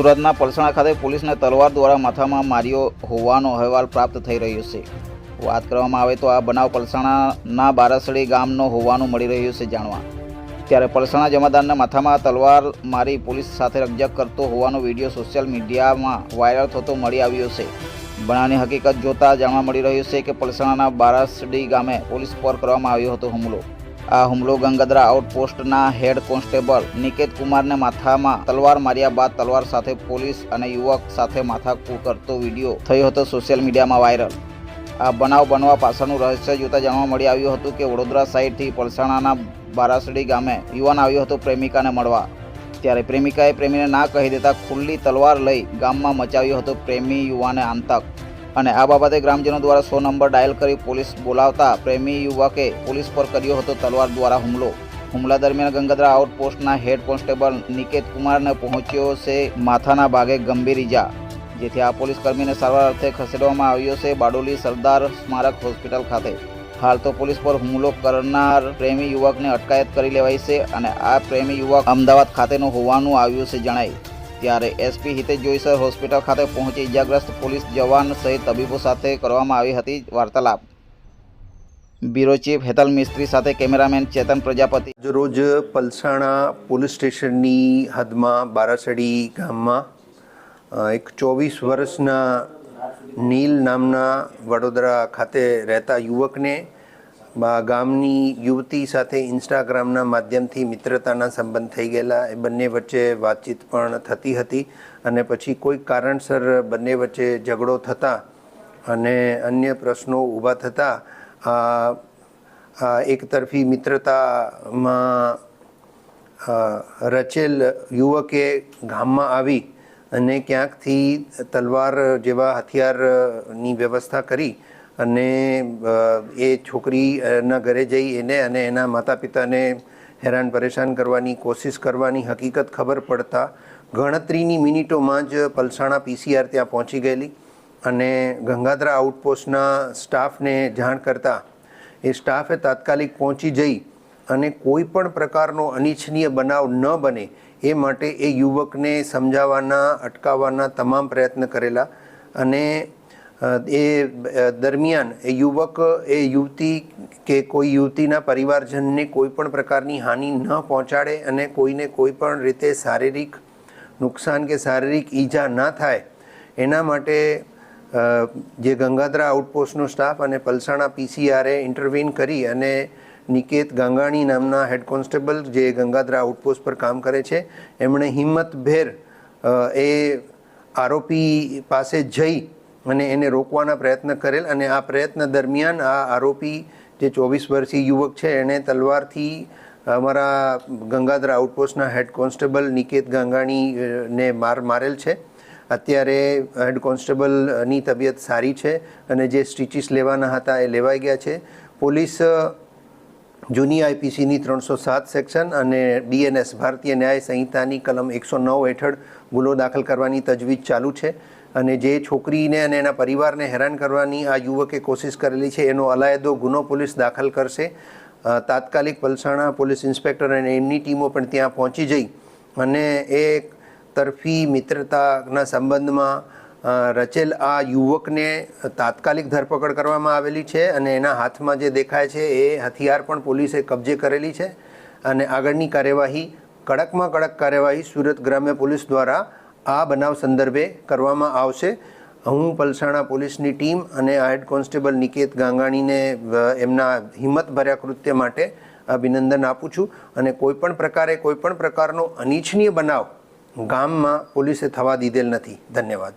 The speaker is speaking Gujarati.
સુરતના પલસાણા ખાતે પોલીસને તલવાર દ્વારા માથામાં માર્યો હોવાનો અહેવાલ પ્રાપ્ત થઈ રહ્યો છે. વાત કરવામાં આવે તો આ બનાવ પલસાણાના બારસડી ગામનો હોવાનું મળી રહ્યું છે જાણવા. ત્યારે પલસાણા જમાદારના માથામાં તલવાર મારી પોલીસ સાથે રકજક કરતો હોવાનો વીડિયો સોશિયલ મીડિયામાં વાયરલ થતો મળી આવ્યો છે. બનાવની હકીકત જોતા જાણવા મળી રહ્યું છે કે પલસાણાના બારસડી ગામે પોલીસ પર કરવામાં આવ્યો હતો હુમલો. આ હુમલો ગંગાધરા આઉટપોસ્ટના હેડ કોન્સ્ટેબલ નિકેત કુમારને માથામાં તલવાર માર્યા બાદ તલવાર સાથે પોલીસ અને યુવક સાથે માથાકૂટ કરતો વીડિયો થયો હતો સોશિયલ મીડિયામાં વાયરલ. આ બનાવ બનવા પાછળનું રહસ્ય જોતા જાણવા મળી આવ્યું હતું કે વડોદરા સાઈડથી પલસાણાના બારાસડી ગામે યુવાન આવ્યો હતો પ્રેમિકાને મળવા. ત્યારે પ્રેમિકાએ પ્રેમીને ના કહી દેતા ખુલ્લી તલવાર લઈ ગામમાં મચાવ્યો હતો પ્રેમી યુવાને આંતક. અને આ બાબતે ગ્રામજનો દ્વારા સો નંબર ડાયલ કરી પોલીસ બોલાવતા પ્રેમી યુવકે પોલીસ પર કર્યો હતો તલવાર દ્વારા હુમલો. હુમલા દરમિયાન ગંગાધરા આઉટપોસ્ટના હેડ કોન્સ્ટેબલ નિકેત કુમારને પહોંચ્યો છે માથાના ભાગે ગંભીર ઇજા જેથી આ પોલીસ કર્મીને સારવાર અર્થે ખસેડવામાં આવ્યો છે બાડોલી સરદાર સ્મારક હોસ્પિટલ ખાતે. હાલ તો પોલીસ પર હુમલો કરનાર પ્રેમી યુવકને અટકાયત કરી લેવાઈ છે અને આ પ્રેમી યુવક અમદાવાદ ખાતેનું હોવાનું આવ્યું છે જણાય. ત્યારે એસપી હિતેશ જોઈસર હોસ્પિટલ ખાતે પહોંચી ઇજાગ્રસ્ત પોલીસ જવાન સહિત તબીબો સાથે કરવામાં આવી હતી વાર્તાલાપ. બ્યુરો ચીફ હેતલ મિસ્ત્રી સાથે કેમેરામેન ચેતન પ્રજાપતિ. રોજ પલસાણા પોલીસ સ્ટેશનની હદમાં બારાસડી ગામમાં એક ચોવીસ વર્ષના નીલ નામના વડોદરા ખાતે રહેતા યુવકને ગામની યુવતી સાથે ઇન્સ્ટાગ્રામના માધ્યમથી મિત્રતાના સંબંધ થઈ ગયેલા. એ બંને વચ્ચે વાતચીત પણ થતી હતી અને પછી કોઈ કારણસર બંને વચ્ચે ઝઘડો થતાં અને અન્ય પ્રશ્નો ઊભા થતાં એકતરફી મિત્રતામાં રચેલ યુવકે ગામમાં આવી અને ક્યાંકથી તલવાર જેવા હથિયારની વ્યવસ્થા કરી અને એ છોકરીના ઘરે જઈ એને અને એના માતા પિતાને હેરાન પરેશાન કરવાની કોશિશ કરવાની હકીકત ખબર પડતા ગણતરીની મિનિટોમાં જ પલસાણા પીસીઆર ત્યાં પહોંચી ગયેલી અને ગંગાધરા આઉટપોસ્ટના સ્ટાફને જાણ કરતાં એ સ્ટાફે તાત્કાલિક પહોંચી જઈ અને કોઈ પણ પ્રકારનો અનિચ્છનીય બનાવ ન બને એ માટે એ યુવકને સમજાવવાના, અટકાવવાના તમામ પ્રયત્ન કરેલા અને એ દરમિયાન એ યુવક, એ યુવતી કે કોઈ યુવતીના પરિવારજનને કોઈ પણ પ્રકારની હાનિ ન પહોંચાડે અને કોઈને કોઈ પણ રીતે શારીરિક નુકસાન કે શારીરિક ઈજા ના થાય, એના માટે જે ગંગાધરા આઉટપોસ્ટનો સ્ટાફ અને પલસાણા પીસીઆરએ ઇન્ટરવીન કરી અને નિકેત ગાંગાણી નામના હેડ કોન્સ્ટેબલ જે ગંગાધરા આઉટપોસ્ટ પર કામ કરે છે, એમણે હિંમતભેર એ આરોપી પાસે જઈ અને એને રોકવાના પ્રયત્ન કરેલ અને આ પ્રયત્ન દરમિયાન આ આરોપી જે ચોવીસ વર્ષીય યુવક છે એણે તલવારથી અમારા ગંગાધર આઉટપોસ્ટના હેડ કોન્સ્ટેબલ નિકેત ગંગાણીને માર મારેલ છે. અત્યારે હેડ કોન્સ્ટેબલની તબિયત સારી છે અને જે સ્ટીચીસ લેવાના હતા એ લેવાઈ ગયા છે. પોલીસ જૂની આઈપીસીની ત્રણસો સાત સેક્શન અને ડીએનએસ, ભારતીય ન્યાય સંહિતાની કલમ એકસો નવ હેઠળ ગુનો દાખલ કરવાની તજવીજ ચાલુ છે. અને જે છોકરીને અને એના પરિવારને હેરાન કરવાની આ યુવકે કોશિશ કરેલી છે, એનો અલાયદો ગુનો પોલીસ દાખલ કરશે. તાત્કાલિક પલસાણા પોલીસ ઇન્સ્પેક્ટર અને એમની ટીમો પણ ત્યાં પહોંચી જઈ અને એ તરફી મિત્રતાના સંબંધમાં રચેલ આ યુવકને તાત્કાલિક ધરપકડ કરવામાં આવેલી છે અને એના હાથમાં જે દેખાય છે એ હથિયાર પણ પોલીસે કબજે કરેલી છે અને આગળની કાર્યવાહી, કડકમાં કડક કાર્યવાહી સુરત ગ્રામ્ય પોલીસ દ્વારા આ બનાવ સંદર્ભે કરવામાં આવશે. હું પલસાણા પોલીસની ટીમ અને હેડ કોન્સ્ટેબલ નિકેત ગાંગાણીને એમના હિંમતભર્યા કૃત્ય માટે અભિનંદન આપું છું. અને કોઈપણ પ્રકારે, કોઈપણ પ્રકારનો અનિચ્છનીય બનાવ ગામમાં પોલીસે થવા દીધેલ નથી. ધન્યવાદ.